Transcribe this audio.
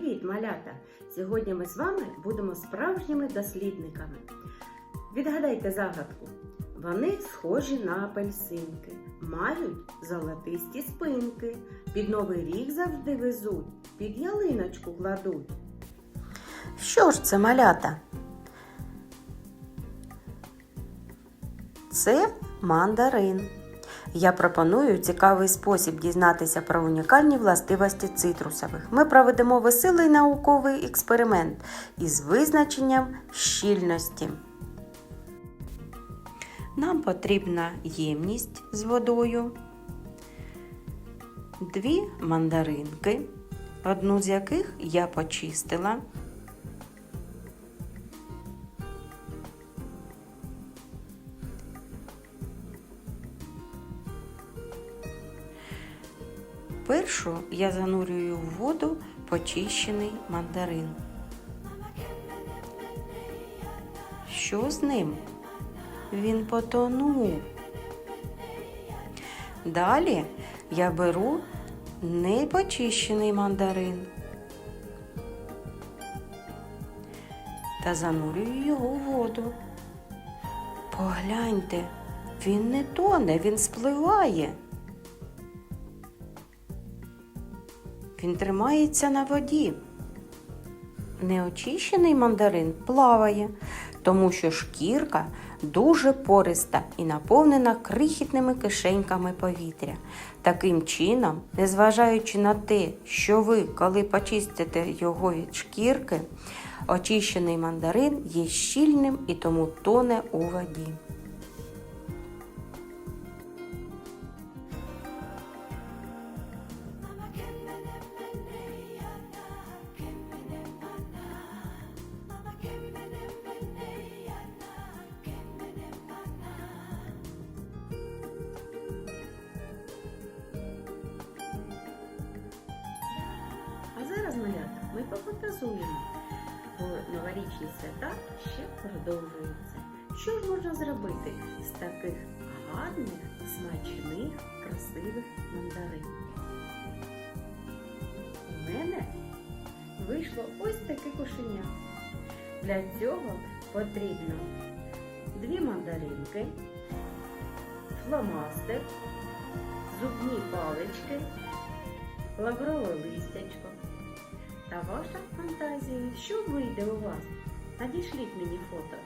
Привіт, малята! Сьогодні ми з вами будемо справжніми дослідниками. Відгадайте загадку. Вони схожі на апельсинки, мають золотисті спинки, під новий рік завжди везуть, під ялиночку кладуть. Що ж це малята? Це мандарин. Я пропоную цікавий спосіб дізнатися про унікальні властивості цитрусових. Ми проведемо веселий науковий експеримент із визначенням щільності. Нам потрібна ємність з водою, дві мандаринки, одну з яких я почистила. Першу я занурюю в воду почищений мандарин. Що з ним? Він потонув. Далі я беру непочищений мандарин та занурюю його в воду. Погляньте, він не тоне, він спливає. Він тримається на воді. Неочищений мандарин плаває, тому що шкірка дуже пориста і наповнена крихітними кишеньками повітря. Таким чином, незважаючи на те, що ви, коли почистите його від шкірки, очищений мандарин є щільним і тому тоне у воді. Ми пофантазуємо, бо новорічні свята ще продовжуються. Що ж можна зробити з таких гарних, смачних, красивих мандарин? У мене вийшло ось таке кошеня. Для цього потрібно дві мандаринки, фломастер, зубні палички, лаврове листячко та ваша фантазія. Що вийде у вас? Надішліть мені фото.